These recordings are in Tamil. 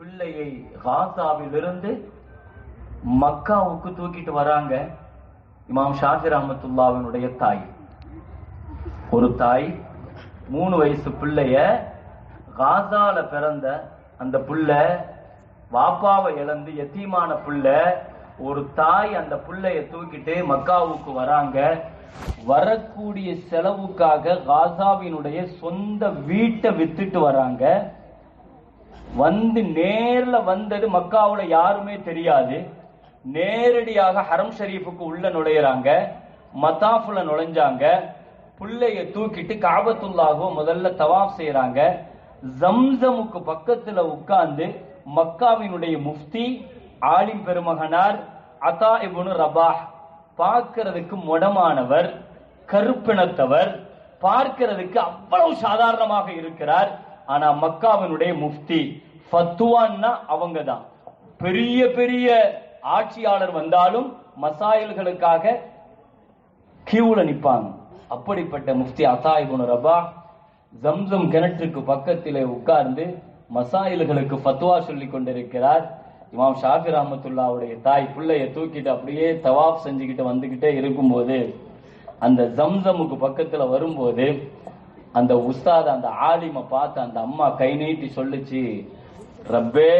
பிள்ளையை காசாவிலிருந்து மக்காவுக்கு தூக்கிட்டு வராங்க இமாம் ஷாஜி ரஹமத்துல்லாவினுடைய தாய். ஒரு தாய் மூணு வயசு பிள்ளைய காசால பிறந்த அந்த புள்ள வாப்பாவை இழந்து எத்தீமான புள்ள ஒரு தாய் அந்த புள்ளைய தூக்கிட்டு மக்காவுக்கு வராங்க. வரக்கூடிய செலவுக்காக காசாவினுடைய சொந்த வீட்டை வித்துட்டு வராங்க. வந்து நேர்ல வந்தது மக்காவுல யாருமே தெரியாது. நேரடியாக ஹரம் ஷரீஃபுக்கு உள்ள நுழையிறாங்க. மத்தாஃபுல நுழைஞ்சாங்க. புள்ளைய தூக்கிட்டு காபத்துல்லாஹோ முதல்ல தவாப் செய்யறாங்க ஜம்சமுக்கு பக்கத்துல உட்கார்ந்து மக்காவினுடைய முஃப்தி ஆலிம் பெருமகனார் அதா இபுனு ரபாஹ் பார்க்கறதுக்கு முடமானவர் கருப்பினத்தவர் பார்க்கிறதுக்கு அவ்வளவு சாதாரணமாக இருக்கிறார். ஆனா மக்காவினுடைய முஃப்தி ஃபத்துவான்னா அவங்க தான் பெரிய பெரிய ஆட்சியாளர் வந்தாலும் மசாயில்களுக்காக கியூல நிற்பாங்க அப்படிப்பட்ட முஃப்தி அசாயிபுன் ரபா ஜம்சம் கிணற்றுக்கு பக்கத்திலே உட்கார்ந்து மசாயில்களுக்கு ஃபத்வா சொல்லி கொண்டிருக்கிறார். இமாம் ஷாஃபி ரஹமத்துல்லாவுடைய தாய் பிள்ளைய தூக்கிட்டு அப்படியே தவாப் செஞ்சுக்கிட்டு வந்துகிட்டே இருக்கும்போது அந்த ஜம்சமுக்கு பக்கத்துல வரும்போது அந்த உஸ்தாத அந்த ஆலிம பார்த்து அந்த அம்மா கை நீட்டி சொல்லுச்சு ரப்பே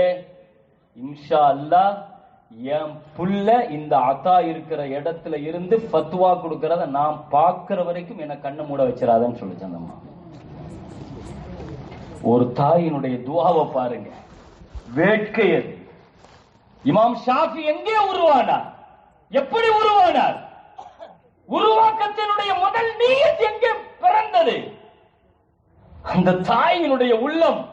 இன்ஷா அல்லாஹ் என் புள்ள இந்த அத்தா இருக்கிற இடத்துல இருந்து பத்துவா கொடுக்கறத நான் பார்க்கிற வரைக்கும் என்ன கண்ணை மூட வச்சிடாதன்னு சொல்லுச்சு அந்த அம்மா. ஒரு தாயினுடைய துவாவை பாருங்க. வேட்கை அது. இமாம் ஷாஃபி எங்கே உருவானார்? எப்படி உருவானார்? அந்த தாயினுடைய உள்ளம்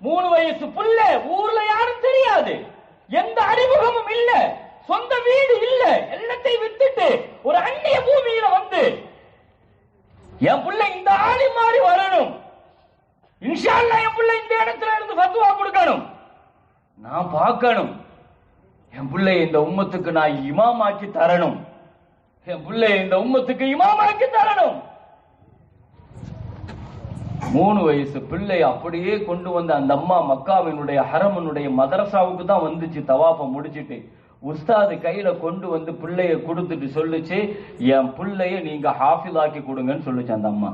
மூணு வயசு புள்ள ஊர்ல யாரும் தெரியாது. எந்த அறிமுகமும் இல்ல. சொந்த வீடு இல்ல. எல்லாத்தையும் வித்துட்டு ஒரு அந்நிய பூமியில வந்து என் புள்ள இந்த ஆளி மாறி வரணும். இன்ஷால்லா என் புள்ள இந்த இடத்துல இருந்து பத்துவா கொடுக்கணும். நான் பார்க்கணும். என் பிள்ளை இந்த உம்மத்துக்கு நான் இமாமாக்கி தரணும். என் பிள்ளை இந்த உம்மத்துக்கு இமாமாக்கி தரணும். மூணு வயசு பிள்ளை அப்படியே கொண்டு வந்த அந்த அம்மா மக்காவினுடைய ஹரமனுடைய மதரசாவுக்கு தான் வந்துச்சு தவாப்ப முடிச்சிட்டு. உஸ்தாது கையில கொண்டு வந்து பிள்ளைய கொடுத்துட்டு சொல்லுச்சு என் பிள்ளைய நீங்க ஹாஃபில் ஆக்கி கொடுங்கன்னு சொல்லுச்சு அந்த அம்மா.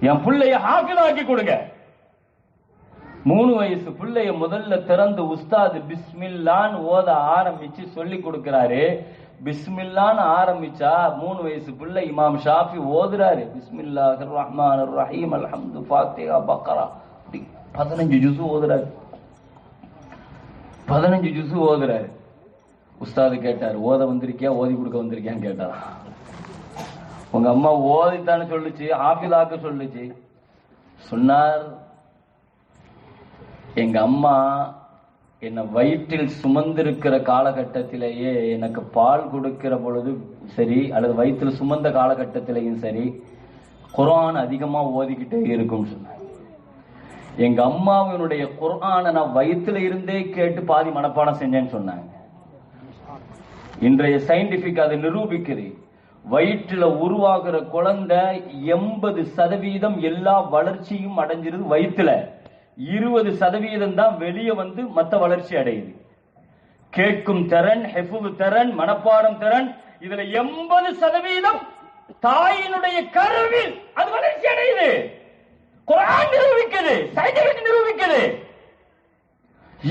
என் பிள்ளைய ஹாஃபில் ஆக்கி கொடுங்க. மூணு வயசு பிள்ளைய முதல்ல திறந்து உஸ்தாது பிஸ்மில்லான்னு ஓத ஆரம்பிச்சு சொல்லி கொடுக்கிறாரு. பிஸ்மில்லான்னு ஆரம்பிச்சா மூணு வயசு பிள்ளை இமாம் ஷாஃபி ஓதுறாரு. பிஸ்மில்லாஹ் ரஹ்மான் ரஹீம் அல்ஹம்து ஃபாத்திஹா பக்கரா. அப்படி பதினஞ்சு ஜுசு ஓதுறாரு. பதினஞ்சு ஜுசு ஓதுறாரு. உஸ்தாது கேட்டார் ஓத வந்திருக்கியா? ஓதி கொடுக்க வந்திருக்கியான்னு கேட்டாரா? உங்க அம்மா ஓதித்தானு சொல்லுச்சு ஆபிலாக்க சொல்லுச்சு. சொன்னார் எங்க அம்மா என்னை வயிற்றில் சுமந்திருக்கிற காலகட்டத்திலேயே எனக்கு பால் கொடுக்கிற பொழுது சரி அல்லது வயிற்றில் சுமந்த காலகட்டத்திலேயும் சரி குரான் அதிகமாக ஓதிக்கிட்டே இருக்கும் சொன்னாங்க. எங்க அம்மாவினுடைய குரானை நான் வயிற்றுல இருந்தே கேட்டு பாதி மனப்பாடம் செஞ்சேன்னு சொன்னாங்க. இன்றைய சயின்டிபிக் அதை நிரூபிக்கிறது வயிற்றுல உருவாகிற குழந்தை எண்பது சதவீதம் எல்லா வளர்ச்சியும் அடைஞ்சிருது வயிற்றுல. இருபது சதவீதம் தான் வெளியே வந்து மத்த வளர்ச்சி அடையுது. கேட்கும் திறன் ஹெஃபு திறன் மனப்பாடம் திறன் இதுல எண்பது சதவீதம் தாயினுடைய கருவில் அது வளர்ச்சி அடையுது. குரான் நிரூபிக்குது சயின்டிபிக் நிரூபிக்குது.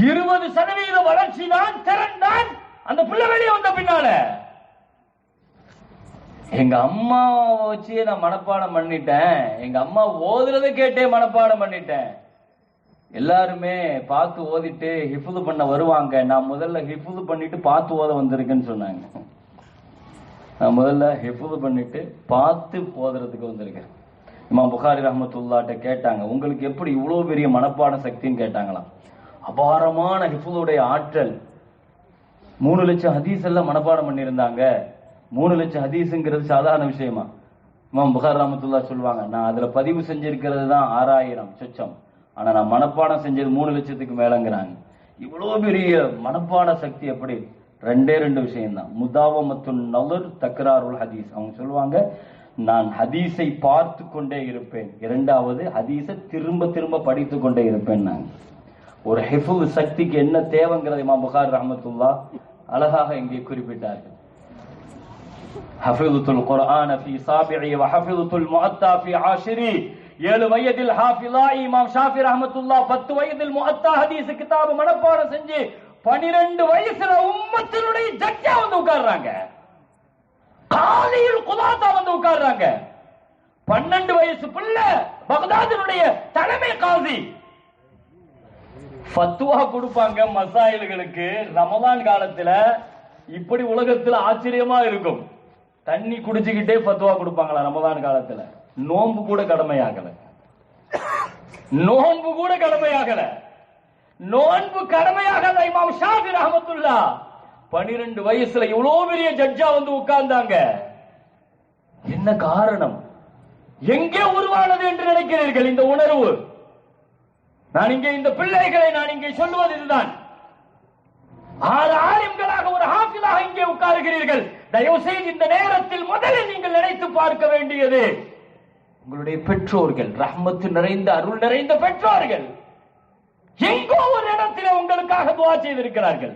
இருபது சதவீத வளர்ச்சி தான் திறன் தான் அந்த புள்ள வெளியே வந்த பின்னால. எங்க அம்மா வச்சு நான் மனப்பாடம் பண்ணிட்டேன். எங்க அம்மா ஓதுறத கேட்டே மனப்பாடம் பண்ணிட்டேன். எல்லாருமே பார்த்து ஓதிட்டு ஹிஃபுது பண்ண வருவாங்க. நான் முதல்ல ஹிஃபுது பண்ணிட்டு பார்த்து ஓத வந்திருக்கேன்னு சொன்னாங்க. நான் முதல்ல ஹிஃபுது பண்ணிட்டு பார்த்து ஓதுறதுக்கு வந்திருக்கேன். இமாம் புகாரி ரஹமத்துல்லாட்ட கேட்டாங்க உங்களுக்கு எப்படி இவ்வளோ பெரிய மனப்பாட சக்தின்னு? கேட்டாங்களாம். அபாரமான ஹிஃபுதுடைய ஆற்றல். மூணு லட்சம் ஹதீஸ் எல்லாம் மனப்பாடம் பண்ணியிருந்தாங்க. மூணு லட்சம் ஹதீஸுங்கிறது சாதாரண விஷயமா? இமாம் புகார் ரஹமத்துல்லா சொல்லுவாங்க நான் அதில் பதிவு செஞ்சிருக்கிறது தான் ஆறாயிரம் சொச்சம். ஆனா நான் மனப்பாடம் செஞ்சது மூணு லட்சத்துக்கு மேலங்கிறாங்க. இவ்வளவு பெரிய மனப்பாட சக்தி எப்படி? ரெண்டே ரெண்டு விஷயம்தான். தான் முதாவமத்து நலுர் தக்ராருல் ஹதீஸ். அவங்க சொல்லுவாங்க நான் ஹதீஸை பார்த்து கொண்டே இருப்பேன். இரண்டாவது ஹதீஸை திரும்ப திரும்ப படித்து கொண்டே இருப்பேன் நான். ஒரு ஹெஃபு சக்திக்கு என்ன தேவைங்கிறதை மா புகார் ரஹமத்துல்லா அழகாக இங்கே குறிப்பிட்டார்கள். ஹஃபிதுல் குர்ஆன ஃபீ சாபிஇ வ ஹஃபிதுல் முஅத்தா ஃபி ஆஷிரி. ஏழு வயதில் ஹாஃபிலா இமாம் ஷாஃபி ரஹமத்துல்லா பத்து வயதில் முஹத்தா ஹதீஸ் கிதாபு மனப்பாடம் செஞ்சு பனிரெண்டு வயசுல உம்மத்தினுடைய ஜட்ஜா வந்து உட்கார்றாங்க. காலையில் குதாத்தா வந்து உட்கார்றாங்க. பன்னெண்டு வயசு பிள்ளை பகதாதினுடைய தலைமை காசி. ஃபத்துவா கொடுப்பாங்க மசாயில்களுக்கு. ரமதான் காலத்துல இப்படி உலகத்துல ஆச்சரியமா இருக்கும். தண்ணி குடிச்சுக்கிட்டே ஃபத்துவா கொடுப்பாங்களா ரமதான் காலத்துல? நோன்பு கூட கடமையாகல. நோன்பு கூட கடமையாகல. நோன்பு கடமையாகல இமாம் ஷாஃபி ரஹமத்துல்லா. பனிரெண்டு வயசுல இவ்வளவு பெரிய ஜட்ஜா வந்து உட்கார்ந்தாங்க. என்ன காரணம்? எங்கே உருவானது என்று நினைக்கிறீர்கள் இந்த உணர்வு? நான் இங்கே இந்த பிள்ளைகளை நான் இங்கே சொல்லுவது இதுதான். ஆறு ஆலிம்களாக ஒரு ஹாஃபிலாக இங்கே உட்காருகிறீர்கள். தயவு செய்து இந்த நேரத்தில் முதலில் நீங்கள் நினைத்து பார்க்க வேண்டியது உங்களுடைய பெற்றோர்கள் ரஹ்மத்து நிறைந்த அருள் நிறைந்த பெற்றோர்கள் எங்கோ ஒரு இடத்திலே உங்களுக்காக துவா செய்திருக்கிறார்கள்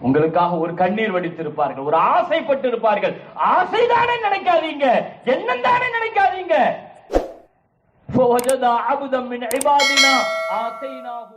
உங்களுக்காக ஒரு கண்ணீர் வடித்திருப்பார்கள் ஒரு ஆசைப்பட்டு இருப்பார்கள் ஆசைதானே நினைக்காதீங்க எண்ணம் தானே நினைக்காதீங்க فوجد عبدا من عبادنا آتيناه